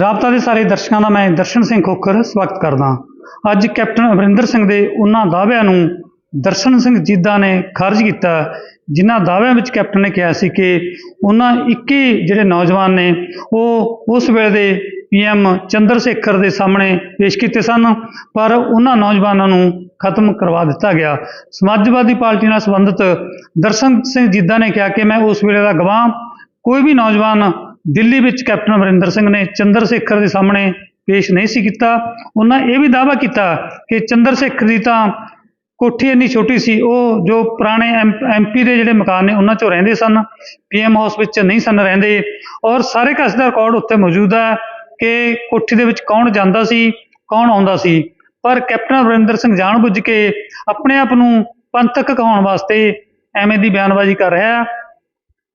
ਰਾਬਤਾ ਦੇ ਸਾਰੇ ਦਰਸ਼ਕਾਂ ਦਾ ਮੈਂ ਦਰਸ਼ਨ ਸਿੰਘ ਖੋਖਰ ਸਵਾਗਤ ਕਰਦਾ ਅੱਜ ਕੈਪਟਨ ਅਮਰਿੰਦਰ ਸਿੰਘ ਦੇ ਉਹਨਾਂ ਦਾਅਵਿਆਂ ਨੂੰ ਦਰਸ਼ਨ ਸਿੰਘ ਜੀਦਾ ਨੇ ਖਾਰਜ ਕੀਤਾ। ਜਿਨ੍ਹਾਂ ਦਾਅਵਿਆਂ ਵਿੱਚ ਕੈਪਟਨ ਨੇ ਕਿਹਾ ਸੀ ਕਿ ਉਹਨਾਂ 21 ਜਿਹੜੇ ਨੌਜਵਾਨ ਨੇ, ਉਹ ਉਸ ਵੇਲੇ ਦੇ ਪੀਐਮ ਚੰਦਰ ਸ਼ੇਖਰ ਦੇ ਸਾਹਮਣੇ ਪੇਸ਼ ਕੀਤੇ ਸਨ, ਪਰ ਉਹਨਾਂ ਨੌਜਵਾਨਾਂ ਨੂੰ ਖਤਮ ਕਰਵਾ ਦਿੱਤਾ ਗਿਆ। ਸਮਾਜਵਾਦੀ ਪਾਰਟੀ ਨਾਲ ਸੰਬੰਧਿਤ ਦਰਸ਼ਨ ਸਿੰਘ ਜੀਦਾ ਨੇ ਕਿਹਾ ਕਿ ਮੈਂ ਉਸ ਵੇਲੇ ਦਾ ਗਵਾਹ, ਕੋਈ ਵੀ ਨੌਜਵਾਨ ਦਿੱਲੀ ਵਿੱਚ ਕੈਪਟਨ ਅਮਰਿੰਦਰ ਸਿੰਘ ਨੇ ਚੰਦਰ ਸ਼ੇਖਰ ਦੇ ਸਾਹਮਣੇ ਪੇਸ਼ ਨਹੀਂ ਸੀ ਕੀਤਾ। ਉਹਨਾਂ ਇਹ ਵੀ ਦਾਅਵਾ ਕੀਤਾ ਕਿ ਚੰਦਰ ਸ਼ੇਖਰ ਦੀ ਤਾਂ ਕੋਠੀ ਇੰਨੀ ਛੋਟੀ ਸੀ, ਉਹ ਜੋ ਪੁਰਾਣੇ ਐਮਪੀ ਦੇ ਜਿਹੜੇ ਮਕਾਨ ਨੇ ਉਹਨਾਂ 'ਚੋਂ ਰਹਿੰਦੇ ਸਨ ਪੀਐਮ ਹਾਊਸ ਵਿੱਚ ਨਹੀਂ ਸਨ ਰਹਿੰਦੇ। ਔਰ ਸਾਰੇ ਕਸ ਦਾ ਰਿਕਾਰਡ ਉੱਤੇ ਮੌਜੂਦ ਹੈ ਕਿ ਕੋਠੀ ਦੇ ਵਿੱਚ ਕੌਣ ਜਾਂਦਾ ਸੀ, ਕੌਣ ਆਉਂਦਾ ਸੀ। ਪਰ ਕੈਪਟਨ ਅਮਰਿੰਦਰ ਸਿੰਘ ਜਾਣਬੁੱਝ ਕੇ ਆਪਣੇ ਆਪ ਨੂੰ ਪੰਥਕ ਕਹਾਉਣ ਵਾਸਤੇ ਐਵੇਂ ਦੀ ਬਿਆਨਬਾਜ਼ੀ ਕਰ ਰਿਹਾ।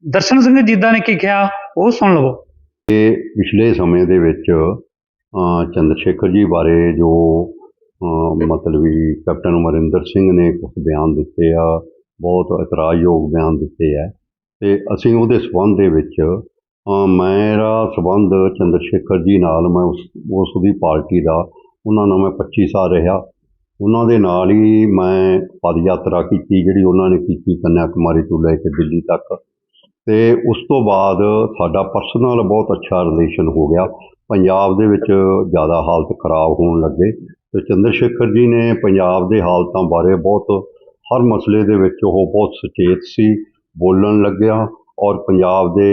ਦਰਸ਼ਨ ਸਿੰਘ ਜੀਦਾ ਨੇ ਕੀ ਕਿਹਾ ਉਹ ਸੁਣ ਲਵੋ। ਇਹ ਪਿਛਲੇ ਸਮੇਂ ਦੇ ਵਿੱਚ ਚੰਦਰ ਸ਼ੇਖਰ ਜੀ ਬਾਰੇ ਜੋ ਮਤਲਬ ਵੀ ਕੈਪਟਨ ਅਮਰਿੰਦਰ ਸਿੰਘ ਨੇ ਕੁਝ ਬਿਆਨ ਦਿੱਤੇ ਆ, ਬਹੁਤ ਇਤਰਾਜ਼ਯੋਗ ਬਿਆਨ ਦਿੱਤੇ ਆ, ਤੇ ਅਸੀਂ ਉਹਦੇ ਸਬੰਧ ਦੇ ਵਿੱਚ ਮੇਰਾ ਸਬੰਧ ਚੰਦਰ ਸ਼ੇਖਰ ਜੀ ਨਾਲ, ਮੈਂ ਉਸ ਉਸ ਦੀ ਪਾਰਟੀ ਦਾ, ਉਹਨਾਂ ਨਾਲ ਮੈਂ 25 ਸਾਲ ਰਿਹਾ। ਉਹਨਾਂ ਦੇ ਨਾਲ ਹੀ ਮੈਂ ਪਦ ਯਾਤਰਾ ਕੀਤੀ, ਜਿਹੜੀ ਉਹਨਾਂ ਨੇ ਕੀਤੀ ਕੰਨਿਆ ਕੁਮਾਰੀ ਤੋਂ ਲੈ ਕੇ ਦਿੱਲੀ ਤੱਕ। ਤੇ ਉਸ ਤੋਂ ਬਾਅਦ ਸਾਡਾ ਪਰਸਨਲ ਬਹੁਤ ਅੱਛਾ ਰਿਲੇਸ਼ਨ ਹੋ ਗਿਆ। ਪੰਜਾਬ ਦੇ ਵਿੱਚ ਜ਼ਿਆਦਾ ਹਾਲਤ ਖਰਾਬ ਹੋਣ ਲੱਗੇ। ਤੇ ਚੰਦਰ ਸ਼ੇਖਰ ਜੀ ਨੇ ਪੰਜਾਬ ਦੇ ਹਾਲਤਾਂ ਬਾਰੇ ਬਹੁਤ, ਹਰ ਮਸਲੇ ਦੇ ਵਿੱਚ ਉਹ ਬਹੁਤ ਸੁਚੇਤ ਸੀ, ਬੋਲਣ ਲੱਗਿਆ ਔਰ ਪੰਜਾਬ ਦੇ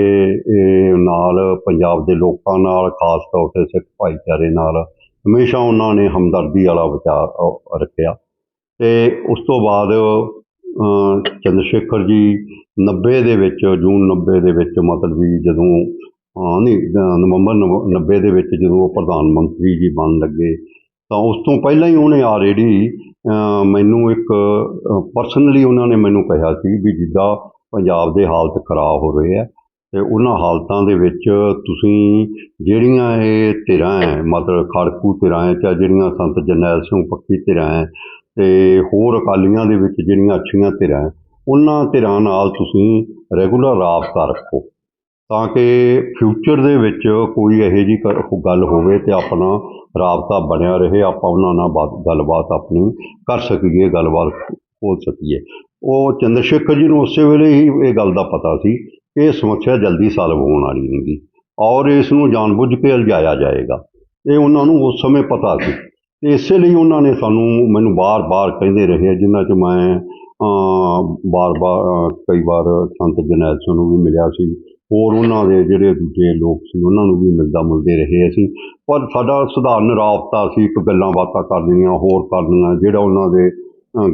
ਨਾਲ ਪੰਜਾਬ ਦੇ ਲੋਕਾਂ ਨਾਲ, ਖਾਸ ਤੌਰ ਤੇ ਸਿੱਖ ਭਾਈਚਾਰੇ ਨਾਲ ਹਮੇਸ਼ਾ ਉਹਨਾਂ ਨੇ ਹਮਦਰਦੀ ਵਾਲਾ ਵਿਚਾਰ ਰੱਖਿਆ। ਤੇ ਉਸ ਤੋਂ ਬਾਅਦ ਅ, ਚੰਦਰ ਸ਼ੇਖਰ ਜੀ 90 ਦੇ ਵਿੱਚ ਜੂਨ 90 ਦੇ ਵਿੱਚ ਮਤਲਬ ਵੀ ਜਦੋਂ ਨਹੀਂ ਨਵੰਬਰ ਨਵ- 90 ਦੇ ਵਿੱਚ ਜਦੋਂ ਉਹ ਪ੍ਰਧਾਨ ਮੰਤਰੀ ਜੀ ਬਣ ਲੱਗੇ ਤਾਂ ਉਸ ਤੋਂ ਪਹਿਲਾਂ ਹੀ ਉਹਨੇ ਆਲਰੇਡੀ ਮੈਨੂੰ ਇੱਕ ਪਰਸਨਲੀ ਉਹਨਾਂ ਨੇ ਮੈਨੂੰ ਕਿਹਾ ਸੀ ਵੀ ਜਿੱਦਾਂ ਪੰਜਾਬ ਦੇ ਹਾਲਤ ਖਰਾਬ ਹੋ ਰਹੇ ਆ ਤੇ ਉਹਨਾਂ ਹਾਲਤਾਂ ਦੇ ਵਿੱਚ ਤੁਸੀਂ ਜਿਹੜੀਆਂ ਇਹ ਧਿਰਾਂ ਹੈ ਮਤਲਬ ਖੜਕੂ ਧਿਰਾਂ ਹੈ ਜਾਂ ਜਿਹੜੀਆਂ ਸੰਤ ਜਰਨੈਲ ਸਿੰਘ ਪੱਕੀ ਧਿਰਾਂ ਹੈ ਤੇ ਹੋਰ ਅਕਾਲੀਆਂ ਦੇ ਵਿੱਚ ਜਿਹੜੀਆਂ ਅੱਛੀਆਂ ਧਿਰਾਂ ਉਹਨਾਂ ਧਿਰਾਂ ਨਾਲ ਤੁਸੀਂ ਰੈਗੂਲਰ ਰਾਬਤਾ ਰੱਖੋ, ਤਾਂ ਕਿ ਫਿਊਚਰ ਦੇ ਵਿੱਚ ਕੋਈ ਇਹੋ ਜਿਹੀ ਕ- ਗੱਲ ਹੋਵੇ ਤੇ ਆਪਣਾ ਰਾਬਤਾ ਬਣਿਆ ਰਹੇ, ਆਪਾਂ ਉਹਨਾਂ ਨਾਲ ਬਾਤ, ਗੱਲਬਾਤ ਆਪਣੀ ਕਰ ਸਕੀਏ, ਗੱਲਬਾਤ ਹੋ ਸਕੀਏ। ਉਹ ਚੰਦਰ ਸ਼ੇਖਰ ਜੀ ਨੂੰ ਉਸੇ ਵੇਲੇ ਹੀ ਇਹ ਗੱਲ ਦਾ ਪਤਾ ਸੀ ਕਿ ਇਹ ਸਮੱਸਿਆ ਜਲਦੀ ਸਾਲਵ ਹੋਣ ਵਾਲੀ ਨਹੀਂਗੀ ਔਰ ਇਸ ਨੂੰ ਜਾਣਬੁੱਝ ਕੇ ਉਲਝਾਇਆ ਜਾਏਗਾ। ਇਹ ਉਹਨਾਂ ਨੂੰ ਉਸ ਸਮੇਂ ਪਤਾ ਸੀ। ਤੇ ਇਸੇ ਲਈ ਉਹਨਾਂ ਨੇ ਸਾਨੂੰ ਮੈਨੂੰ ਵਾਰ ਵਾਰ ਕਹਿੰਦੇ ਰਹੇ ਜਿਨ੍ਹਾਂ 'ਚ ਮੈਂ ਵਾਰ ਵਾਰ ਕਈ ਵਾਰ ਸੰਤ ਜਰਨੈਲ ਸਿੰਘ ਨੂੰ ਵੀ ਮਿਲਿਆ ਸੀ, ਹੋਰ ਉਹਨਾਂ ਦੇ ਜਿਹੜੇ ਦੂਜੇ ਲੋਕ ਸੀ, ਉਹਨਾਂ ਨੂੰ ਵੀ ਮਿਲਦਾ ਮਿਲਦੇ ਰਹੇ ਅਸੀਂ। ਪਰ ਸਾਡਾ ਸਧਾਰਨ ਰਾਬਤਾ ਸੀ, ਇੱਕ ਗੱਲਾਂ ਬਾਤਾਂ ਕਰਨੀਆਂ ਹੋਰ ਕਰਨੀਆਂ ਜਿਹੜਾ ਉਹਨਾਂ ਦੇ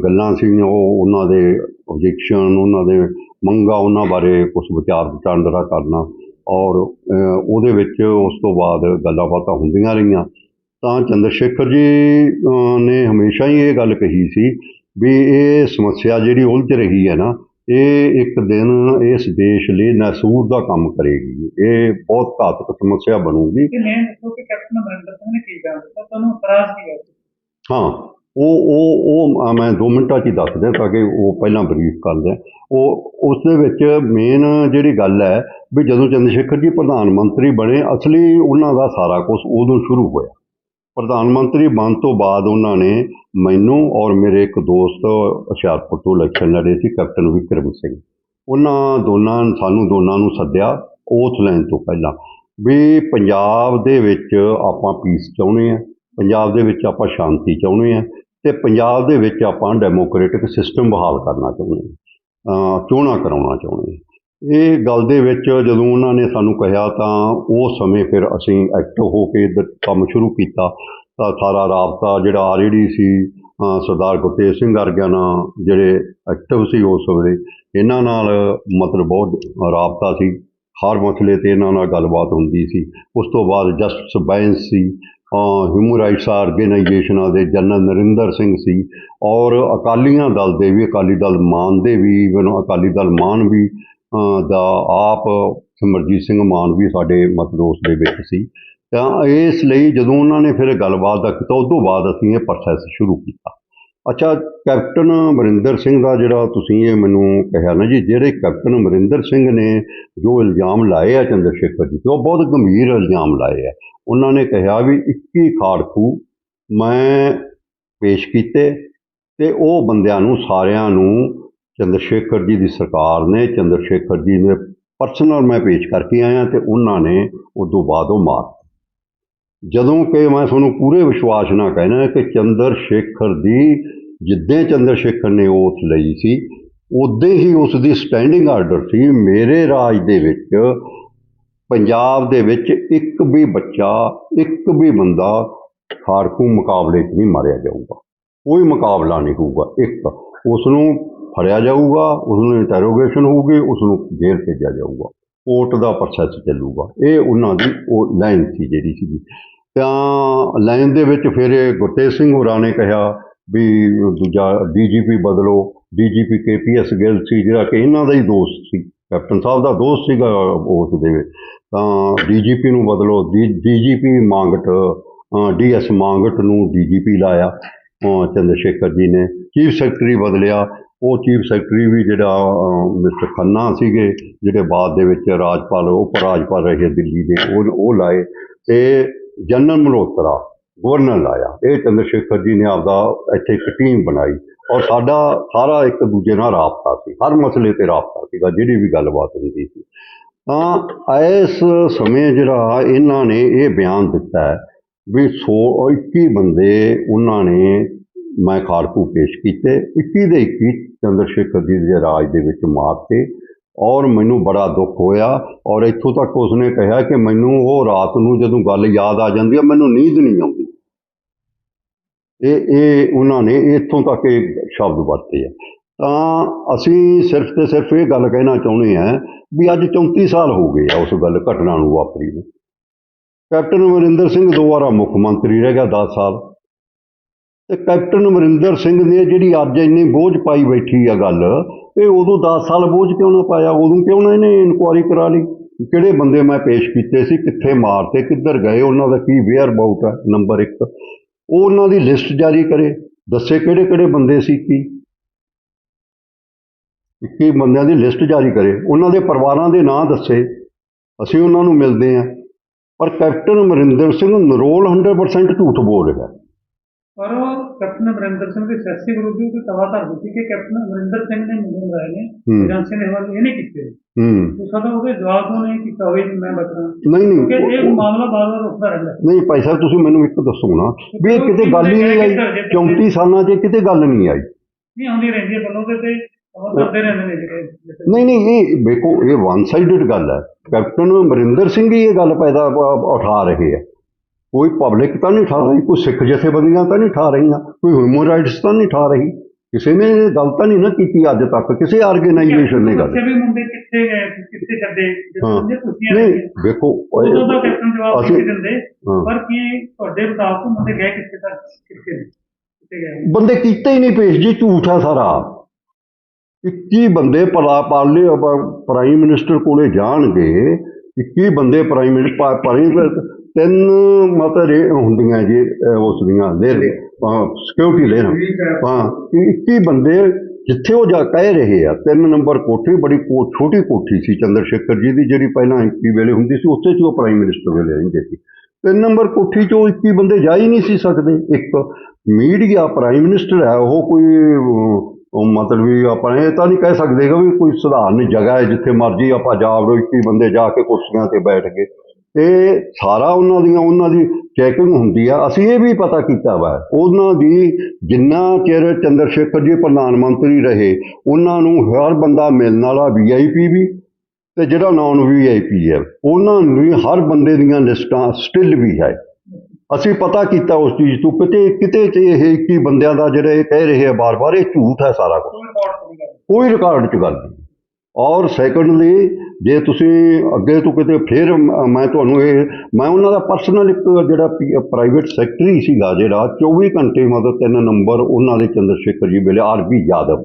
ਗੱਲਾਂ ਸੀਗੀਆਂ, ਉਹ ਉਹਨਾਂ ਦੇ ਓਬਜੈਕਸ਼ਨ ਉਹਨਾਂ ਦੇ ਮੰਗਾਂ, ਉਹਨਾਂ ਬਾਰੇ ਕੁਝ ਵਿਚਾਰ ਵਟਾਂਦਰਾ ਕਰਨਾ ਔਰ ਉਹਦੇ ਵਿੱਚ ਉਸ ਤੋਂ ਬਾਅਦ ਗੱਲਾਂ ਬਾਤਾਂ ਹੁੰਦੀਆਂ ਰਹੀਆਂ। ਤਾਂ ਚੰਦਰ ਸ਼ੇਖਰ ਜੀ ਨੇ ਹਮੇਸ਼ਾ ਹੀ ਇਹ ਗੱਲ ਕਹੀ ਸੀ ਵੀ ਇਹ ਸਮੱਸਿਆ ਜਿਹੜੀ ਉਲਝ ਰਹੀ ਹੈ ਨਾ ਇਹ ਇੱਕ ਦਿਨ ਇਸ ਦੇਸ਼ ਲਈ ਨਸੂਰ ਦਾ ਕੰਮ ਕਰੇਗੀ। ਇਹ ਬਹੁਤ ਘਾਤਕ ਸਮੱਸਿਆ ਬਣੂਗੀ। ਕਿ ਮੈਂ ਦੱਸੋ ਕਿ ਕੈਪਟਨ ਅਮਰਿੰਦਰ ਸਿੰਘ ਨੇ ਕੀ ਕਿਹਾ ਤੁਹਾਨੂੰ ਇਤਰਾਜ਼ ਕੀ ਹੈ? ਹਾਂ ਉਹ ਉਹ ਉਹ ਮੈਂ 2 ਮਿੰਟਾਂ 'ਚ ਹੀ ਦੱਸ ਦਿਆਂ ਤਾਂ ਕਿ ਉਹ ਪਹਿਲਾਂ ਬਰੀਫ ਕਰ ਦਿਆਂ ਉਹ ਉਸ ਦੇ ਵਿੱਚ ਮੇਨ ਜਿਹੜੀ ਗੱਲ ਹੈ ਵੀ ਜਦੋਂ ਚੰਦਰ ਸ਼ੇਖਰ ਜੀ ਪ੍ਰਧਾਨ ਮੰਤਰੀ ਬਣੇ ਅਸਲੀ ਉਹਨਾਂ ਦਾ ਸਾਰਾ ਕੁਝ ਉਦੋਂ ਸ਼ੁਰੂ ਹੋਇਆ। ਪ੍ਰਧਾਨ ਮੰਤਰੀ ਬਣ ਤੋਂ ਬਾਅਦ ਉਹਨਾਂ ਨੇ ਮੈਨੂੰ ਔਰ ਮੇਰੇ ਇੱਕ ਦੋਸਤ ਹੁਸ਼ਿਆਰਪੁਰ ਤੋਂ ਇਲੈਕਸ਼ਨ ਲੜੇ ਸੀ, ਕੈਪਟਨ ਵਿਕਰਮ ਸਿੰਘ। ਉਹਨਾਂ ਦੋਨਾਂ ਸਾਨੂੰ ਦੋਨਾਂ ਨੂੰ ਸੱਦਿਆ ਓਥ ਲੈਣ ਤੋਂ ਪਹਿਲਾਂ। ਵੀ ਪੰਜਾਬ ਦੇ ਵਿੱਚ ਆਪਾਂ ਪੀਸ ਚਾਹੁੰਦੇ ਆ ਪੰਜਾਬ ਦੇ ਵਿੱਚ ਆਪਾਂ ਸ਼ਾਂਤੀ ਚਾਹੁੰਦੇ ਆ ਤੇ ਪੰਜਾਬ ਦੇ ਵਿੱਚ ਆਪਾਂ ਡੈਮੋਕ੍ਰੈਟਿਕ ਸਿਸਟਮ ਬਹਾਲ ਕਰਨਾ ਚਾਹੁੰਦੇ ਆ ਚੋਣਾਂ ਕਰਾਉਣਾ ਚਾਹੁੰਦੇ ਆ ਇਹ ਗੱਲ ਦੇ ਵਿੱਚ ਜਦੋਂ ਉਹਨਾਂ ਨੇ ਸਾਨੂੰ ਕਿਹਾ ਤਾਂ ਉਸ ਸਮੇਂ ਫਿਰ ਅਸੀਂ ਐਕਟਿਵ ਹੋ ਕੇ ਇੱਧਰ ਕੰਮ ਸ਼ੁਰੂ ਕੀਤਾ। ਤਾਂ ਸਾਰਾ ਰਾਬਤਾ ਜਿਹੜਾ ਆਲਰੇਡੀ ਸੀ ਸਰਦਾਰ ਗੁਰਤੇਜ ਸਿੰਘ ਵਰਗਿਆਂ ਨਾਲ ਜਿਹੜੇ ਐਕਟਿਵ ਸੀ ਉਸ ਵੇਲੇ, ਇਹਨਾਂ ਨਾਲ ਮਤਲਬ ਬਹੁਤ ਰਾਬਤਾ ਸੀ। ਹਰ ਮਸਲੇ ਤੇ ਇਹਨਾਂ ਨਾਲ ਗੱਲਬਾਤ ਹੁੰਦੀ ਸੀ। ਉਸ ਤੋਂ ਬਾਅਦ ਜਸਟਿਸ ਬੈਂਸ ਸੀ ਹਿਊਮਨ ਰਾਈਟਸ ਆਰਗੇਨਾਈਜੇਸ਼ਨਾਂ ਦੇ ਜਨਰਲ ਨਰਿੰਦਰ ਸਿੰਘ ਸੀ, ਔਰ ਅਕਾਲੀਆਂ ਦਲ ਦੇ ਵੀ, ਅਕਾਲੀ ਦਲ ਮਾਨ ਦੇ ਵੀ, ਮੈਨੂੰ ਅਕਾਲੀ ਦਲ ਮਾਨ ਵੀ ਦਾ ਆਪ ਸਿਮਰਜੀਤ ਸਿੰਘ ਮਾਨ ਵੀ ਸਾਡੇ ਮਤ ਉਸ ਦੇ ਵਿੱਚ ਸੀ। ਤਾਂ ਇਸ ਲਈ ਜਦੋਂ ਉਹਨਾਂ ਨੇ ਫਿਰ ਗੱਲਬਾਤ ਦਾ ਕੀਤਾ ਉਸ ਤੋਂ ਬਾਅਦ ਅਸੀਂ ਇਹ ਪ੍ਰੋਸੈਸ ਸ਼ੁਰੂ ਕੀਤਾ। ਅੱਛਾ, ਕੈਪਟਨ ਅਮਰਿੰਦਰ ਸਿੰਘ ਦਾ ਜਿਹੜਾ ਤੁਸੀਂ ਇਹ ਮੈਨੂੰ ਕਿਹਾ ਨਾ ਜੀ, ਜਿਹੜੇ ਕੈਪਟਨ ਅਮਰਿੰਦਰ ਸਿੰਘ ਨੇ ਜੋ ਇਲਜ਼ਾਮ ਲਾਏ ਆ ਚੰਦਰ ਸ਼ੇਖਰ ਜੀ ਤੇ ਉਹ ਬਹੁਤ ਗੰਭੀਰ ਇਲਜ਼ਾਮ ਲਾਏ ਆ। ਉਹਨਾਂ ਨੇ ਕਿਹਾ ਵੀ 21 ਖਾੜਕੂ ਮੈਂ ਪੇਸ਼ ਕੀਤੇ ਤੇ ਉਹ ਬੰਦਿਆਂ ਨੂੰ ਸਾਰਿਆਂ ਨੂੰ ਚੰਦਰ ਸ਼ੇਖਰ ਜੀ ਦੀ ਸਰਕਾਰ ਨੇ ਚੰਦਰ ਸ਼ੇਖਰ ਜੀ ਨੇ ਪਰਸਨਲ ਮੈਂ ਪੇਸ਼ ਕਰਕੇ ਆਇਆ ਤੇ ਉਹਨਾਂ ਨੇ ਉਦੋਂ ਬਾਅਦ ਉਹ ਮਾਰ ਜਦੋਂ ਕਿ ਮੈਂ ਤੁਹਾਨੂੰ ਪੂਰੇ ਵਿਸ਼ਵਾਸ ਨਾਲ ਕਹਿਣਾ ਕਿ ਚੰਦਰ ਸ਼ੇਖਰ ਦੀ ਜਿੱਦਾਂ ਚੰਦਰ ਸ਼ੇਖਰ ਨੇ ਓਥ ਲਈ ਸੀ ਉਦੋਂ ਹੀ ਉਸ ਦੀ ਸਟੈਂਡਿੰਗ ਆਰਡਰ ਸੀ, ਮੇਰੇ ਰਾਜ ਦੇ ਵਿੱਚ, ਪੰਜਾਬ ਦੇ ਵਿੱਚ ਇੱਕ ਵੀ ਬੱਚਾ, ਇੱਕ ਵੀ ਬੰਦਾ ਖਾੜਕੂ ਮੁਕਾਬਲੇ 'ਚ ਨਹੀਂ ਮਾਰਿਆ ਜਾਊਗਾ। ਕੋਈ ਮੁਕਾਬਲਾ ਨਹੀਂ ਹੋਊਗਾ, ਇੱਕ। ਉਸ ਨੂੰ ਫੜਿਆ ਜਾਊਗਾ ਉਸ ਨੂੰ ਇੰਟਰੋਗੇਸ਼ਨ ਹੋਊਗੀ ਉਸ ਨੂੰ ਜੇਲ੍ਹ ਭੇਜਿਆ ਜਾਊਗਾ। ਕੋਰਟ ਦਾ ਪ੍ਰੋਸੈਸ ਚੱਲੂਗਾ। ਇਹ ਉਹਨਾਂ ਦੀ ਉਹ ਲਾਈਨ ਸੀ ਜਿਹੜੀ ਸੀ ਤਾਂ ਲਾਈਨ ਦੇ ਵਿੱਚ ਫਿਰ ਗੁਰਤੇਜ ਸਿੰਘ ਹੋਰਾਂ ਨੇ ਕਿਹਾ ਵੀ ਦੂਜਾ ਡੀਜੀਪੀ ਬਦਲੋ। ਡੀਜੀਪੀ ਕੇਪੀਐਸ ਗਿੱਲ ਸੀ ਜਿਹੜਾ ਕਿ ਇਹਨਾਂ ਦਾ ਹੀ ਦੋਸਤ ਸੀ। ਕੈਪਟਨ ਸਾਹਿਬ ਦਾ ਦੋਸਤ ਸੀਗਾ ਉਸ ਦੇ। ਵਿੱਚ ਤਾਂ ਡੀਜੀਪੀ ਨੂੰ ਬਦਲੋ। ਡੀਜੀਪੀ ਮੰਗਟ ਡੀਐਸ ਮੰਗਟ ਨੂੰ ਡੀਜੀਪੀ ਲਾਇਆ। ਚੰਦਰ ਸ਼ੇਖਰ ਜੀ ਨੇ। ਚੀਫ ਸੈਕਟਰੀ ਬਦਲਿਆ। ਉਹ ਚੀਫ ਸੈਕਟਰੀ ਵੀ ਜਿਹੜਾ ਮਿਸਟਰ ਖੰਨਾ ਸੀਗੇ, ਜਿਹੜੇ ਬਾਅਦ ਦੇ ਵਿੱਚ ਰਾਜਪਾਲ ਉਪ ਰਾਜਪਾਲ ਰਹੇ ਦਿੱਲੀ ਦੇ, ਉਹ ਉਹ ਲਾਏ ਤੇ ਜਨਰਲ ਮਲਹੋਤਰਾ, ਗਵਰਨਰ ਲਾਇਆ। ਇਹ ਚੰਦਰ ਸ਼ੇਖਰ ਜੀ ਨੇ ਆਪਦਾ ਇੱਥੇ ਇੱਕ ਟੀਮ ਬਣਾਈ ਔਰ ਸਾਡਾ ਸਾਰਾ ਇੱਕ ਦੂਜੇ ਨਾਲ ਰਾਬਤਾ ਸੀ। ਹਰ ਮਸਲੇ ਤੇ ਰਾਬਤਾ ਸੀਗਾ, ਜਿਹੜੀ ਵੀ ਗੱਲਬਾਤ ਹੁੰਦੀ ਸੀ। ਤਾਂ ਇਸ ਸਮੇਂ ਜਿਹੜਾ ਇਹਨਾਂ ਨੇ ਇਹ ਬਿਆਨ ਦਿੱਤਾ ਵੀ ਸੌ 21 ਬੰਦੇ ਉਹਨਾਂ ਨੇ ਮੈਂ ਖਾੜਕੂ ਪੇਸ਼ ਕੀਤੇ। 21 ਦੇ 21 ਚੰਦਰ ਸ਼ੇਖਰ ਜੀ ਦੇ ਰਾਜ ਦੇ ਵਿੱਚ ਮਾਰਤੇ ਔਰ ਮੈਨੂੰ ਬੜਾ ਦੁੱਖ ਹੋਇਆ ਔਰ ਇੱਥੋਂ ਤੱਕ ਉਸਨੇ ਕਿਹਾ ਕਿ ਮੈਨੂੰ ਉਹ ਰਾਤ ਨੂੰ ਜਦੋਂ ਗੱਲ ਯਾਦ ਆ ਜਾਂਦੀ ਹੈ ਮੈਨੂੰ ਨੀਂਦ ਨਹੀਂ ਆਉਂਦੀ। ਇਹ ਇਹ ਉਹਨਾਂ ਨੇ ਇੱਥੋਂ ਤੱਕ ਇਹ ਸ਼ਬਦ ਵਰਤੇ ਆ। ਤਾਂ ਅਸੀਂ ਸਿਰਫ ਤੇ ਸਿਰਫ ਇਹ ਗੱਲ ਕਹਿਣਾ ਚਾਹੁੰਦੇ ਹਾਂ ਵੀ ਅੱਜ 34 ਸਾਲ ਹੋ ਗਏ ਆ ਉਸ ਗੱਲ ਘਟਨਾ ਨੂੰ ਵਾਪਰੀ ਨੂੰ। ਕੈਪਟਨ ਅਮਰਿੰਦਰ ਸਿੰਘ ਦੋ ਵਾਰਾ ਮੁੱਖ ਮੰਤਰੀ ਰਹਿ ਗਿਆ 10 ਸਾਲ। ਤੇ ਕੈਪਟਨ ਅਮਰਿੰਦਰ ਸਿੰਘ ਨੇ ਜਿਹੜੀ ਅੱਜ ਇੰਨੀ ਬੋਝ ਪਾਈ ਬੈਠੀ ਆ ਗੱਲ, ਇਹ ਉਦੋਂ 10 ਸਾਲ ਬੋਝ ਕਿਉਂ ਨਾ ਪਾਇਆ? ਉਦੋਂ ਕਿਉਂ ਨਾ ਇਹਨੇ ਇਨਕੁਆਰੀ ਕਰਾ ਲਈ? ਕਿਹੜੇ ਬੰਦੇ ਮੈਂ ਪੇਸ਼ ਕੀਤੇ ਸੀ, ਕਿੱਥੇ ਮਾਰਤੇ, ਕਿੱਧਰ ਗਏ, ਉਹਨਾਂ ਦਾ ਕੀ ਵੇਅਰ ਅਬਾਊਟ ਹੈ ਨੰਬਰ 1 ਉਹ ਉਹਨਾਂ ਦੀ ਲਿਸਟ ਜਾਰੀ ਕਰੇ। ਦੱਸੇ ਕਿਹੜੇ ਕਿਹੜੇ ਬੰਦੇ ਸੀ ਕੀ? ਇੱਕੀ ਬੰਦਿਆਂ ਦੀ ਲਿਸਟ ਜਾਰੀ ਕਰੇ। ਉਹਨਾਂ ਦੇ ਪਰਿਵਾਰਾਂ ਦੇ ਨਾਂ ਦੱਸੇ। ਅਸੀਂ ਉਹਨਾਂ ਨੂੰ ਮਿਲਦੇ ਹਾਂ। ਪਰ ਕੈਪਟਨ ਅਮਰਿੰਦਰ ਸਿੰਘ ਨਰੋਲ 100% ਝੂਠ ਬੋਲ ਰਿਹਾ। ਪਰ ਉਹ ਕੈਪਟਨ ਅਮਰਿੰਦਰ ਸਿੰਘ ਦੇ ਸਿਆਸੀ ਵਿਰੋਧੀ ਕੋਈ ਤਵਾ ਧਰ ਦਿੱਤੀ ਕਿ ਕੈਪਟਨ ਅਮਰਿੰਦਰ ਸਿੰਘ ਨੇ ਮੁੰਡੇ ਮਰਾਏ ਨੇ ਹੂੰ। ਏਜੰਸੀ ਨੇ ਹਵਾਲੇ ਇਹ ਨਹੀਂ ਕੀਤੇ। ਹੂੰ। ਤੇ ਸਾਡਾ ਉਹਦੇ ਜਵਾਬ ਤੋਂ ਨਹੀਂ ਕੀਤਾ ਹੋਵੇ ਕਿ ਮੈਂ ਬਚਣਾ। ਨਹੀਂ ਨਹੀਂ। ਇਹ ਮਾਮਲਾ ਬਾਰ-ਬਾਰ ਉੱਠਦਾ ਰਹਿੰਦਾ। ਹੈ। ਨਹੀਂ ਭਾਈ ਸਾਹਿਬ ਤੁਸੀਂ ਮੈਨੂੰ ਇੱਕ ਦੱਸੋ ਨਾ ਵੀ ਇਹ ਕਿਤੇ ਗੱਲ ਹੀ ਨਹੀਂ ਆਈ? 34 ਸਾਲਾਂ 'ਚ ਕਿਤੇ ਗੱਲ ਨਹੀਂ ਆਈ। ਨਹੀਂ ਆਉਂਦੀ ਰਹਿੰਦੀ ਹੈ ਬੰਨੋ ਤੇ। ਤੇ ਨਹੀਂ ਨਹੀਂ ਇਹ ਵੇਖੋ ਇਹ ਵਨ ਸਾਈਡਡ ਗੱਲ ਹੈ। ਕੈਪਟਨ ਅਮਰਿੰਦਰ ਸਿੰਘ ਹੀ ਇਹ ਗੱਲ ਪੈਦਾ ਉਠਾ ਰਹੇ ਆ। ਕੋਈ ਪਬਲਿਕ ਤਾਂ ਨਹੀਂ ਠਾ ਰਹੀ ਕੋਈ ਸਿੱਖ ਜਥੇਬੰਦੀਆਂ ਤਾਂ ਨਹੀਂ ਠਾ ਰਹੀਆਂ ਕੋਈ ਹਿਊਮਨ ਰਾਈਟਸ ਤਾਂ ਨਹੀਂ ਠਾ ਰਹੀ। ਕਿਸੇ ਨੇ ਗੱਲ ਤਾਂ ਨਹੀਂ ਨਾ ਕੀਤੀ ਅੱਜ ਤੱਕ ਕਿਸੇ ਆਰਗੇਨਾਈਜੇਸ਼ਨ ਨੇ ਗੱਲ। ਬੱਚੇ ਵੀ ਮੁੰਡੇ ਕਿੱਥੇ ਗਏ ਕਿੱਥੇ ਛੱਡੇ ਨਹੀਂ ਵੇਖੋ ਉਦੋਂ ਦਾ ਕੈਪਟਨ ਜਵਾਬ ਨਹੀਂ ਦਿੰਦੇ। ਪਰ ਕੀ ਤੁਹਾਡੇ ਮੁਤਾਬਕ ਮੁੰਡੇ ਗਏ ਕਿੱਥੇ ਤੱਕ ਕਿੱਥੇ ਗਏ? ਬੰਦੇ ਕੀਤੇ ਹੀ ਨਹੀਂ ਪੇਸ਼ ਜੀ ਝੂਠ ਸਾਰਾ। 21 ਬੰਦੇ ਪਲਾ ਪਾਲੇ ਪ੍ਰਾਈਮ ਮਿਨਿਸਟਰ ਕੋਲੇ ਜਾਣਗੇ 21 ਬੰਦੇ ਪ੍ਰਾਈਮ ਮਿਨਿਸਟਰ ਪ੍ਰਾਈਮ ਤਿੰਨ ਮਤਲਬ ਇਹ ਹੁੰਦੀਆਂ ਜੀ ਅਹ ਉਸ ਦੀਆਂ ਲੈ ਸਿਕਿਉਰਿਟੀ ਲੈਣਾ ਹਾਂ 21 ਬੰਦੇ ਜਿੱਥੇ ਉਹ ਜਾ ਕਹਿ ਰਹੇ ਆ ਤਿੰਨ ਨੰਬਰ ਕੋਠੀ ਬੜੀ ਕੋ- ਛੋਟੀ ਕੋਠੀ ਸੀ ਚੰਦਰ ਸ਼ੇਖਰ ਜੀ ਦੀ ਜਿਹੜੀ ਪਹਿਲਾਂ ਐਮਪੀ ਵੇਲੇ ਹੁੰਦੀ ਸੀ ਉੱਥੇ 'ਚ ਉਹ ਪ੍ਰਾਈਮ ਮਿਨਿਸਟਰ ਵੇਲੇ ਰਹਿੰਦੇ ਸੀ। ਤਿੰਨ ਨੰਬਰ ਕੋਠੀ 'ਚੋਂ 21 ਬੰਦੇ ਜਾ ਹੀ ਨਹੀਂ ਸੀ ਸਕਦੇ। ਇੱਕ ਮੀਡੀਆ ਪ੍ਰਾਈਮ ਮਿਨਿਸਟਰ ਹੈ ਉਹ ਕੋਈ ਅਹ, ਉਹ ਮਤਲਬ ਵੀ ਆਪਾਂ ਇਹ ਤਾਂ ਨਹੀਂ ਕਹਿ ਸਕਦੇ ਕਿ ਵੀ ਕੋਈ ਸਧਾਰਨ ਜਗ੍ਹਾ ਹੈ ਜਿੱਥੇ ਮਰਜ਼ੀ ਆਪਾਂ ਜਾ ਵੜੋ 21 ਬੰਦੇ ਜਾ ਕੇ ਕੁਰਸੀਆਂ ਤੇ ਬੈਠ ਗਏ। ਇਹ ਸਾਰਾ ਉਹਨਾਂ ਦੀਆਂ ਉਹਨਾਂ ਦੀ ਚੈਕਿੰਗ ਹੁੰਦੀ ਆ। ਅਸੀਂ ਇਹ ਵੀ ਪਤਾ ਕੀਤਾ ਵਾ ਉਹਨਾਂ ਦੀ ਜਿੰਨਾ ਚਿਰ ਚੰਦਰ ਸ਼ੇਖਰ ਜੀ ਪ੍ਰਧਾਨ ਮੰਤਰੀ ਰਹੇ ਉਹਨਾਂ ਨੂੰ ਹਰ ਬੰਦਾ ਮਿਲਣ ਵਾਲਾ ਵੀਆਈਪੀ ਵੀ ਤੇ ਜਿਹੜਾ ਨਾਨ ਵੀਆਈਪੀ ਹੈ ਉਹਨਾਂ ਨੂੰ ਹਰ ਬੰਦੇ ਦੀਆਂ ਲਿਸਟਾਂ ਸਟਿਲ ਵੀ ਹੈ। ਅਸੀਂ ਪਤਾ ਕੀਤਾ ਉਸ ਚੀਜ਼ ਤੋਂ ਕਿਤੇ ਕਿਤੇ ਚ ਇਹ 21 ਬੰਦਿਆਂ ਦਾ ਜਿਹੜਾ ਇਹ ਕਹਿ ਰਹੇ ਆ ਬਾਰ-ਬਾਰ ਇਹ ਝੂਠ ਹੈ ਸਾਰਾ ਕੁਝ ਕੋਈ ਰਿਕਾਰਡ 'ਚ ਗੱਲ ਨਹੀਂ। ਔਰ ਸੈਕੰਡਲੀ ਜੇ ਤੁਸੀਂ ਅੱਗੇ ਤੋਂ ਕਿਤੇ ਫਿਰ ਮੈਂ ਤੁਹਾਨੂੰ ਇਹ ਮੈਂ ਉਹਨਾਂ ਦਾ ਪਰਸਨਲ ਇੱਕ ਜਿਹੜਾ ਪ੍ਰਾਈਵੇਟ ਸੈਕਟਰੀ ਸੀਗਾ ਜਿਹੜਾ 24 ਘੰਟੇ ਮਤਲਬ ਤਿੰਨ ਨੰਬਰ ਉਹਨਾਂ ਦੇ ਚੰਦਰ ਸ਼ੇਖਰ ਜੀ ਵੇਲੇ ਆਰਬੀ ਯਾਦਵ।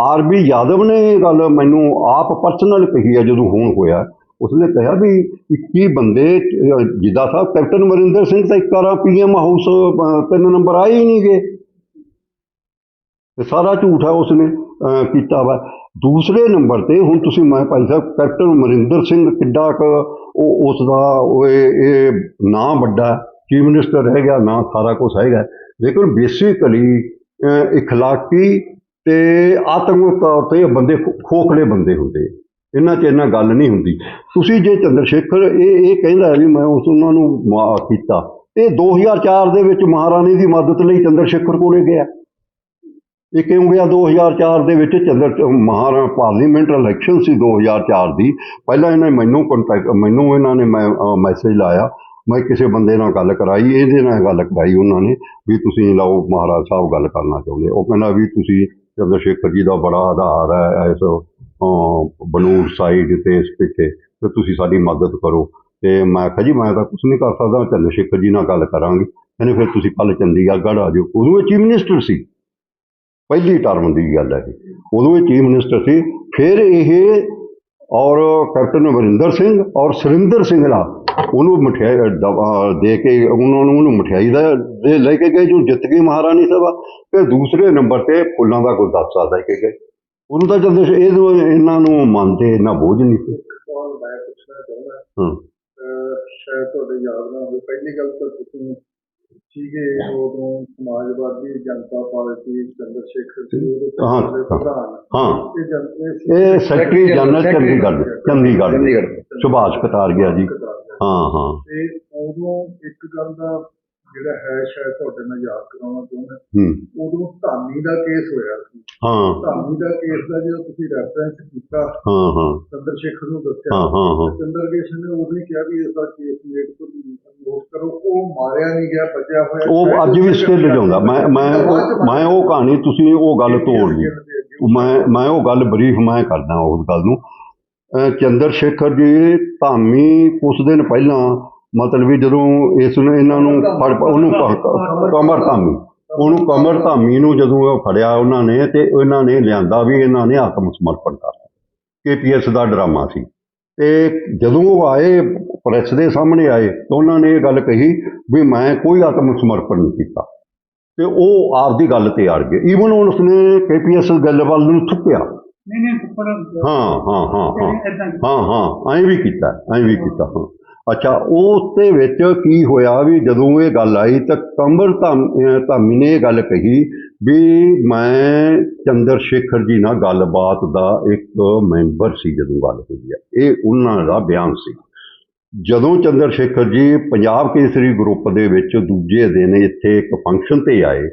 ਆਰਬੀ ਯਾਦਵ ਨੇ ਇਹ ਗੱਲ ਮੈਨੂੰ ਆਪ ਪਰਸਨਲ ਕਹੀ ਹੈ ਜਦੋਂ ਹੁਣ ਹੋਇਆ। ਉਸਨੇ ਕਿਹਾ ਵੀ 21 ਬੰਦੇ ਅਹ, ਜਿੱਦਾਂ ਸਾਹਿਬ ਕੈਪਟਨ ਅਮਰਿੰਦਰ ਸਿੰਘ ਤਾਂ ਇੱਕ ਵਾਰ ਪੀਐਮ ਹਾਊਸ ਤਿੰਨ ਨੰਬਰ ਆਏ ਹੀ ਨਹੀਂ ਗਏ ਸਾਰਾ ਝੂਠ ਹੈ ਉਸਨੇ। ਕੀਤਾ ਵਾ। ਦੂਸਰੇ ਨੰਬਰ ਤੇ ਹੁਣ ਤੁਸੀਂ ਮੈਂ ਭਾਈ ਸਾਹਿਬ ਕੈਪਟਨ ਅਮਰਿੰਦਰ ਸਿੰਘ ਕਿੱਡਾ ਕੁ ਉਹ ਉਸ ਦਾ ਉਹ ਇਹ ਇਹ ਨਾਂ ਵੱਡਾ ਚੀਫ ਮਿਨਿਸਟਰ ਹੈਗਾ ਗਿਆ, ਨਾਂ ਸਾਰਾ ਕੁਝ ਹੈਗਾ ਲੇਕਿਨ ਬੇਸਿਕਲੀ ਇਖਲਾਕੀ ਤੇ ਆਤਮਿਕ ਤੌਰ ਤੇ ਬੰਦੇ ਖੋ- ਖੋਖਲੇ ਬੰਦੇ ਹੁੰਦੇ ਇਹਨਾਂ 'ਚ ਇਹਨਾਂ ਗੱਲ ਨਹੀਂ ਹੁੰਦੀ। ਤੁਸੀਂ ਜੇ ਚੰਦਰ ਸ਼ੇਖਰ ਇਹ ਇਹ ਕਹਿੰਦਾ ਵੀ ਮੈਂ ਉਸ ਉਹਨਾਂ ਨੂੰ ਕੀਤਾ। ਇਹ 2004 ਦੇ ਵਿੱਚ ਮਹਾਰਾਣੀ ਦੀ ਮਦਦ ਲਈ ਚੰਦਰ ਸ਼ੇਖਰ ਕੋਲੇ ਗਿਆ। ਇਹ ਕਿਉਂ ਗਿਆ 2004 ਦੇ ਵਿੱਚ ਚੰਦਰ ਮਹਾਰਾ ਪਾਰਲੀਮੈਂਟ ਇਲੈਕਸ਼ਨ ਸੀ 2004 ਦੀ। ਪਹਿਲਾਂ ਇਹਨਾਂ ਨੇ ਮੈਨੂੰ ਕੰਟੈਕਟ ਮੈਨੂੰ ਇਹਨਾਂ ਨੇ ਮੈਂ ਮੈਸੇਜ ਲਾਇਆ, ਮੈਂ ਕਿਸੇ ਬੰਦੇ ਨਾਲ ਗੱਲ ਕਰਾਈ, ਇਹਦੇ ਨਾਲ ਗੱਲ ਕਰਾਈ ਉਹਨਾਂ ਨੇ ਵੀ ਤੁਸੀਂ ਲਓ ਮਹਾਰਾਜ ਸਾਹਿਬ ਗੱਲ ਕਰਨਾ ਚਾਹੁੰਦੇ। ਉਹ ਕਹਿੰਦਾ ਵੀ ਤੁਸੀਂ ਚੰਦਰ ਸ਼ੇਖਰ ਜੀ ਦਾ ਬੜਾ ਆਧਾਰ ਹੈ ਇਸ ਬਨੂਰ ਸਾਈਡ ਤੇ ਇਸ ਪਿੱਛੇ, ਤੇ ਤੁਸੀਂ ਸਾਡੀ ਮਦਦ ਕਰੋ। ਤੇ ਮੈਂ ਕਿਹਾ ਜੀ, ਮੈਂ ਤਾਂ ਕੁਝ ਨਹੀਂ ਕਰ ਸਕਦਾ ਚੰਦਰ ਸ਼ੇਖਰ ਜੀ ਨਾਲ ਗੱਲ ਕਰਾਂਗੇ। ਕਹਿੰਦੇ ਫਿਰ ਤੁਸੀਂ ਕੱਲ ਚੰਡੀਗੜ੍ਹ ਆ ਜਾਓ। ਉਦੋਂ ਇਹ ਚੀਫ ਮਿਨਿਸਟਰ ਸੀ। ਪਹਿਲੀ ਟਰਮ ਦੀ ਗੱਲ ਹੈ। ਉਦੋਂ ਇਹ ਚੀਫ ਮਿਨਿਸਟਰ ਸੀ ਫਿਰ ਇਹ ਔਰ ਕੈਪਟਨ ਅਮਰਿੰਦਰ ਸਿੰਘ ਔਰ ਸੁਰਿੰਦਰ ਸਿੰਘ ਦਾ ਉਹਨੂੰ ਮਠਿਆਈ ਦੇ ਕੇ ਉਹਨਾਂ ਨੂੰ ਉਹਨੂੰ ਮਠਿਆਈ ਦਾ ਦੇ ਲੈ ਕੇ ਗਏ ਜੋ ਜਿੱਤ ਗਈ ਮਹਾਰਾਣੀ ਸਭਾ। ਤੇ ਦੂਸਰੇ ਨੰਬਰ ਤੇ ਫੁੱਲਾਂ ਦਾ ਗੁਲਦਸਤਾ ਲੈ ਕੇ ਗਏ। ਉਹਨੂੰ ਤਾਂ ਜਦ ਇਹ ਇਹਨਾਂ ਨੂੰ ਮੰਨਦੇ ਇਹਨਾਂ ਬੋਝ ਨਹੀਂ ਸੀ। ਹਾਂ। ਤੁਹਾਡੇ ਯਾਦ ਨਾ ਹੋਵੇ ਪਹਿਲੀ ਗੱਲ ਤਾਂ ਤੁਸੀਂ ਸੀਗੇ ਉਦੋਂ ਸਮਾਜਵਾਦੀ ਜਨਤਾ ਪਾਰਟੀ ਚੰਦਰ ਸ਼ੇਖਰ ਹਾਂ, ਪ੍ਰਧਾਨ। ਹਾਂ। ਇਹ ਸੈਕਟਰੀ ਜਨਰਲ ਚੰਡੀਗੜ੍ਹ ਚੰਡੀਗੜ੍ਹ ਸੁਭਾਸ਼ ਕਟਾਰ ਗਿਆ ਜੀ ਹਾਂ ਹਾਂ। ਤੇ ਉਦੋਂ ਇੱਕ ਗੱਲ ਦਾ ਜਿਹੜਾ ਹੈ ਸ਼ਾਇਦ ਤੁਹਾਡੇ ਨਾਲ ਯਾਦ ਕਰਾਉਣਾ ਚਾਹੁੰਦਾ। ਹੂੰ। ਉਦੋਂ ਧਾਮੀ ਦਾ ਕੇਸ ਹੋਇਆ ਸੀ। ਹਾਂ। ਧਾਮੀ ਦਾ ਕੇਸ ਦਾ ਜਦੋਂ ਤੁਸੀਂ ਰੈਫਰੈਂਸ ਕੀਤਾ ਹਾਂ ਹਾਂ। ਚੰਦਰ ਸ਼ੇਖਰ ਨੂੰ ਦੱਸਿਆ। ਹਾਂ ਹਾਂ ਚੰਦਰ ਕੇਸ਼ਰ ਨੇ ਉਹ ਨਹੀਂ ਕਿਹਾ ਵੀ ਇਸ ਦਾ ਕੇਸ ਮੇਟ ਤੋਂ ਨੋਟ ਕਰੋ ਉਹ ਮਾਰਿਆ ਨਹੀਂ ਗਿਆ ਬਚਿਆ ਹੋਇਆ ਉਹ ਅੱਜ ਵੀ ਸਟਿਲ ਲਿਜਾਉਂਦਾ ਮੈਂ ਮੈਂ ਮੈਂ ਉਹ ਕਹਾਣੀ ਤੁਸੀਂ ਉਹ ਗੱਲ ਤੋੜ ਲਈ ਮੈਂ ਮੈਂ ਉਹ ਗੱਲ ਬਰੀਫ ਮੈਂ ਕਰਦਾ ਉਸ ਗੱਲ ਨੂੰ। ਚੰਦਰ ਸ਼ੇਖਰ ਜੀ ਧਾਮੀ ਕੁਛ ਦਿਨ ਪਹਿਲਾਂ ਮਤਲਬ ਵੀ ਜਦੋਂ ਇਸ ਨੂੰ ਇਹਨਾਂ ਨੂੰ ਫੜ ਉਹਨੂੰ ਕਮਰ ਧਾਮੀ। ਉਹਨੂੰ ਕਮਰ ਧਾਮੀ ਨੂੰ ਜਦੋਂ ਉਹ ਫੜਿਆ ਉਹਨਾਂ ਨੇ ਤੇ ਉਹਨਾਂ ਨੇ ਲਿਆਂਦਾ ਵੀ ਇਹਨਾਂ ਨੇ ਆਤਮ ਸਮਰਪਣ ਕਰ ਕੇਪੀਐਸ ਦਾ ਡਰਾਮਾ ਸੀ। ਤੇ ਜਦੋਂ ਉਹ ਆਏ ਪ੍ਰੈਸ ਦੇ ਸਾਹਮਣੇ ਆਏ ਤਾਂ ਉਹਨਾਂ ਨੇ ਇਹ ਗੱਲ ਕਹੀ ਵੀ ਮੈਂ ਕੋਈ ਆਤਮ ਸਮਰਪਣ ਨਹੀਂ ਕੀਤਾ। ਤੇ ਉਹ ਆਪਦੀ ਗੱਲ ਤੇ ਅੜ ਗਏ। ਈਵਨ ਉਸਨੇ ਕੇਪੀਐਸ ਗੱਲ ਵੱਲ ਨੂੰ ਥੁੱਕਿਆ। ਨਹੀਂ ਨਹੀਂ ਉੱਪਰ ਹਾਂ ਹਾਂ ਹਾਂ ਹਾਂ। ਹਾਂ ਹਾਂ ਐਂ ਵੀ ਕੀਤਾ ਐਂ ਵੀ ਕੀਤਾ ਹਾਂ। ਅੱਛਾ ਉਸ ਦੇ ਵਿੱਚ ਕੀ ਹੋਇਆ ਵੀ ਜਦੋਂ ਇਹ ਗੱਲ ਆਈ ਤਾਂ ਅਹ ਧਾਮੀ ਨੇ ਇਹ ਗੱਲ ਕਹੀ ਵੀ ਮੈਂ ਚੰਦਰ ਸ਼ੇਖਰ ਜੀ ਨਾਲ ਗੱਲਬਾਤ ਦਾ ਇੱਕ ਮੈਂਬਰ ਸੀ ਜਦੋਂ ਗੱਲ ਹੋਈ ਹੈ ਇਹ ਉਹਨਾਂ ਦਾ ਬਿਆਨ ਸੀ। ਜਦੋਂ ਚੰਦਰ ਸ਼ੇਖਰ ਜੀ ਪੰਜਾਬ ਕੇਸਰੀ ਗਰੁੱਪ ਦੇ ਵਿੱਚ ਦੂਜੇ ਦਿਨ ਇੱਥੇ ਇੱਕ ਫੰਕਸ਼ਨ ਤੇ ਆਏ,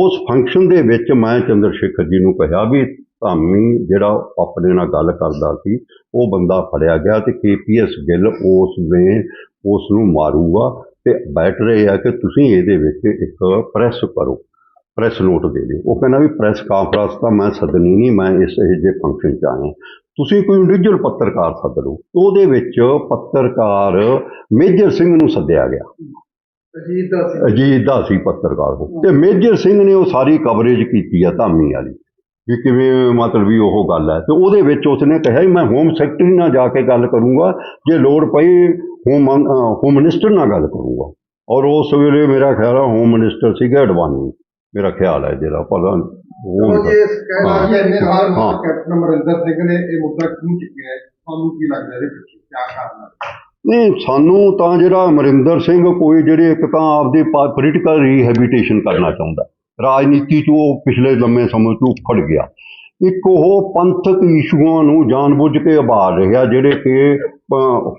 ਉਸ ਫੰਕਸ਼ਨ ਦੇ ਵਿੱਚ ਮੈਂ ਚੰਦਰ ਸ਼ੇਖਰ ਜੀ ਨੂੰ ਕਿਹਾ ਵੀ ਧਾਮੀ ਜਿਹੜਾ ਆਪਣੇ ਨਾਲ ਗੱਲ ਕਰਦਾ ਸੀ, ਉਹ ਬੰਦਾ ਫੜਿਆ ਗਿਆ ਤੇ ਕੇਪੀਐਸ ਗਿੱਲ ਉਸ ਨੇ ਉਸ ਨੂੰ ਮਾਰੂਗਾ ਤੇ ਬੈਠ ਰਹੇ ਆ ਕਿ ਤੁਸੀਂ ਇਹਦੇ ਵਿੱਚ ਇੱਕ ਪ੍ਰੈਸ ਕਰੋ ਪ੍ਰੈਸ ਨੋਟ ਦੇ ਦਿਓ। ਉਹ ਕਹਿੰਦਾ ਵੀ ਪ੍ਰੈਸ ਕਾਨਫਰੰਸ ਤਾਂ ਮੈਂ ਸੱਦਣੀ ਨਹੀਂ, ਮੈਂ ਇਸ ਇਹ ਜੇ ਫੰਕਸ਼ਨ 'ਚ ਆਇਆ। ਤੁਸੀਂ ਕੋਈ ਇੰਡੀਵਿਜੂਅਲ ਪੱਤਰਕਾਰ ਸੱਦ ਲਓ ਉਹਦੇ ਵਿੱਚ ਪੱਤਰਕਾਰ ਮੇਜਰ ਸਿੰਘ ਨੂੰ ਸੱਦਿਆ ਗਿਆ। ਅਜੀਤ ਦਾ ਸੀ। ਅਜੀਤ ਦਾ ਸੀ ਪੱਤਰਕਾਰ ਉਹ। ਤੇ ਮੇਜਰ ਸਿੰਘ ਨੇ ਉਹ ਸਾਰੀ ਕਵਰੇਜ ਕੀਤੀ ਆ ਧਾਮੀ ਵਾਲੀ। ਵੀ ਕਿਵੇਂ ਮਤਲਬ ਵੀ ਉਹ ਗੱਲ ਹੈ ਤੇ ਉਹਦੇ ਵਿੱਚ ਉਸਨੇ ਕਿਹਾ ਮੈਂ ਹੋਮ ਸੈਕਟਰੀ ਨਾਲ ਜਾ ਕੇ ਗੱਲ ਕਰੂੰਗਾ ਜੇ ਲੋੜ ਪਈ ਹੋਮ ਹੋਮ ਮਿਨਿਸਟਰ ਨਾਲ ਗੱਲ ਕਰੂੰਗਾ। ਔਰ ਉਸ ਵੇਲੇ ਮੇਰਾ ਖਿਆਲ ਹੈ ਹੋਮ ਮਿਨਿਸਟਰ ਸੀਗਾ ਅਡਵਾਨੀ ਮੇਰਾ ਖਿਆਲ ਹੈ ਜਿਹੜਾ ਪਤਾ ਉਹ ਜੇ ਹਾਂ। ਇੰਨੇ। ਕੈਪਟਨ ਅਮਰਿੰਦਰ ਸਿੰਘ ਨੇ ਇਹ ਮੁੱਦਾ ਕਿਉਂ ਚੁੱਕਿਆ ਹੈ? ਤੁਹਾਨੂੰ ਕੀ ਲੱਗਦਾ ਇਹਦੇ ਪਿੱਛੇ ਕੀ ਕਾਰਨ ਹੈ ਨਹੀਂ ਸਾਨੂੰ ਤਾਂ ਜਿਹੜਾ ਅਮਰਿੰਦਰ ਸਿੰਘ ਕੋਈ ਜਿਹੜੇ ਇੱਕ ਤਾਂ ਆਪਦੀ ਪੋਲੀਟੀਕਲ ਰੀਹੈਬਿਟੇਸ਼ਨ ਕਰਨਾ ਚਾਹੁੰਦਾ। ਰਾਜਨੀਤੀ 'ਚ ਉਹ ਪਿਛਲੇ ਲੰਮੇ ਸਮੇਂ ਤੋਂ ਉਖੜ ਗਿਆ। ਇੱਕ ਉਹ ਪੰਥਕ ਇਸ਼ੂਆਂ ਨੂੰ ਜਾਣਬੁੱਝ ਕੇ ਉਭਾਰ ਰਿਹਾ ਜਿਹੜੇ ਕਿ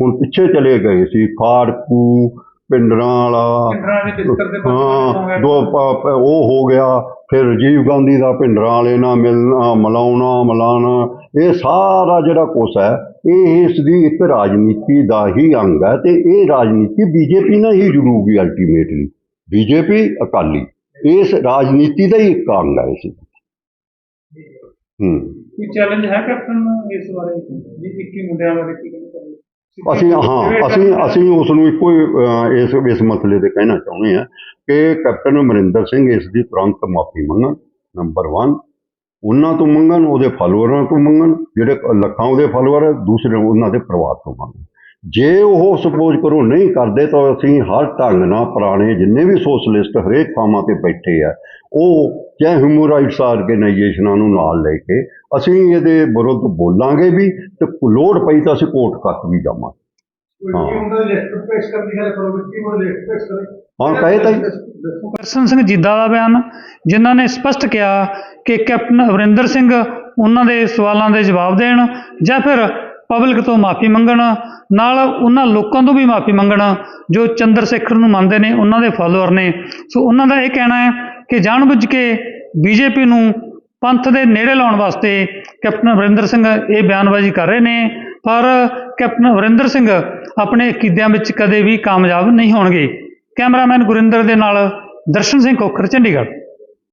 ਹੁਣ ਪਿੱਛੇ ਚਲੇ ਗਏ ਸੀ। ਖਾੜਕੂ ਪਿੰਡਰਾਂ ਵਾਲਾ ਪਿੰਡਰਾਂ ਦੇ ਬਿਸਤਰ ਦੇ ਹਾਂ ਦੋ ਉਹ ਹੋ ਗਿਆ। ਫਿਰ ਰਾਜੀਵ ਗਾਂਧੀ ਦਾ ਭਿੰਡਰਾਂ ਵਾਲੇ ਨਾਲ ਮਿਲਣਾ, ਮਿਲਾਉਣਾ, ਮਿਲਾਣਾ, ਇਹ ਸਾਰਾ ਜਿਹੜਾ ਕੁਛ ਹੈ, ਇਹ ਇਸ ਦੀ ਇੱਕ ਰਾਜਨੀਤੀ ਦਾ ਹੀ ਅੰਗ ਹੈ ਤੇ ਇਹ ਰਾਜਨੀਤੀ ਬੀਜੇਪੀ ਨਾਲ ਹੀ ਜੁੜੂਗੀ ਅਲਟੀਮੇਟਲੀ ਬੀਜੇਪੀ ਅਕਾਲੀ, ਇਸ ਰਾਜਨੀਤੀ ਦਾ ਹੀ ਇੱਕ ਅੰਗ ਹੈ ਇਸ ਹੂੰ। ਕੋਈ ਚੈਲੰਜ ਹੈ ਕੈਪਟਨ ਇਸ ਬਾਰੇ? 21 ਮੁੰਡਿਆਂ ਬਾਰੇ ਕੀ ਅਸੀਂ ਹਾਂ ਅਸੀਂ ਅਸੀਂ ਉਸ ਨੂੰ ਇੱਕੋ ਹੀ ਅਹ, ਇਸ ਇਸ ਮਸਲੇ ਤੇ ਕਹਿਣਾ ਚਾਹੁੰਦੇ ਹਾਂ ਕਿ ਕੈਪਟਨ ਅਮਰਿੰਦਰ ਸਿੰਘ ਇਸ ਦੀ ਤੁਰੰਤ ਮਾਫੀ ਮੰਗਣ ਨੰਬਰ 1 ਉਹਨਾਂ ਤੋਂ ਮੰਗਣ ਉਹਦੇ ਫਾਲੋਅਰਾਂ ਤੋਂ ਮੰਗਣ ਜਿਹੜੇ ਲੱਖਾਂ ਉਹਦੇ ਫਾਲੋਅਰ ਦੂਸਰੇ ਉਹਨਾਂ ਦੇ ਪਰਿਵਾਰ ਤੋਂ ਮੰਗਣ। ਜੇ ਉਹ ਸਪੋਜ਼ ਕਰੋ ਨਹੀਂ ਕਰਦੇ ਤਾਂ ਅਸੀਂ ਹਰ ਢੰਗ ਨਾਲ ਪੁਰਾਣੇ ਜਿੰਨੇ ਵੀ ਸੋਸ਼ਲਿਸਟ ਹਰੇਕ ਥਾਵਾਂ ਤੇ ਬੈਠੇ ਆ ਉਹ ਚਾਹੇ ਹਿਊਮਨ ਰਾਈਟਸ ਆਰਗੇਨਾਈਜੇਸ਼ਨਾਂ ਨੂੰ ਨਾਲ ਲੈ ਕੇ ਅਸੀਂ ਇਹਦੇ ਵਿਰੁੱਧ ਬੋਲਾਂਗੇ ਵੀ ਤੇ ਲੋੜ ਪਈ ਤਾਂ ਅਸੀਂ ਕੋਰਟ ਤੱਕ ਵੀ ਜਾਵਾਂਗੇ ਹਾਂ। ਕੀ ਉਹਨਾਂ ਦੇ ਲਿਸਟ ਪੇਸ਼ ਕਰਨ ਦੀ ਗੱਲ ਕਰੋਗੇ ਕੀ ਉਹ ਲਿਸਟ ਪੇਸ਼ ਕਰੇ ਹਾਂ ਕਹੇ ਤਾਂ ਜੀ। ਦਰਸ਼ਨ ਸਿੰਘ ਜੀਦਾ ਦਾ ਬਿਆਨ ਜਿਨ੍ਹਾਂ ਨੇ ਸਪਸ਼ਟ ਕਿਹਾ ਕਿ ਕੈਪਟਨ ਅਮਰਿੰਦਰ ਸਿੰਘ ਉਹਨਾਂ ਦੇ ਸਵਾਲਾਂ ਦੇ ਜਵਾਬ ਦੇਣ ਜਾਂ ਫਿਰ ਪਬਲਿਕ ਤੋਂ ਮਾਫੀ ਮੰਗਣ, ਨਾਲ ਉਹਨਾਂ ਲੋਕਾਂ ਤੋਂ ਵੀ ਮਾਫੀ ਮੰਗਣ, ਜੋ ਚੰਦਰ ਸ਼ੇਖਰ ਨੂੰ ਮੰਨਦੇ ਨੇ, ਉਹਨਾਂ ਦੇ ਫਾਲੋਅਰ ਨੇ। ਸੋ ਉਹਨਾਂ ਦਾ ਇਹ ਕਹਿਣਾ ਹੈ ਕਿ ਜਾਣਬੁੱਝ ਕੇ ਬੀਜੇਪੀ ਨੂੰ ਪੰਥ ਦੇ ਨੇੜੇ ਲਾਉਣ ਵਾਸਤੇ ਕੈਪਟਨ ਅਮਰਿੰਦਰ ਸਿੰਘ ਇਹ ਬਿਆਨਬਾਜ਼ੀ ਕਰ ਰਹੇ ਨੇ, ਪਰ ਕੈਪਟਨ ਅਮਰਿੰਦਰ ਸਿੰਘ ਆਪਣੇ ਅਕੀਦਿਆਂ ਵਿੱਚ ਕਦੇ ਵੀ ਕਾਮਯਾਬ ਨਹੀਂ ਹੋਣਗੇ। ਕੈਮਰਾਮੈਨ ਗੁਰਿੰਦਰ ਦੇ ਨਾਲ ਦਰਸ਼ਨ ਸਿੰਘ ਕੋਖਰ ਚੰਡੀਗੜ੍ਹ।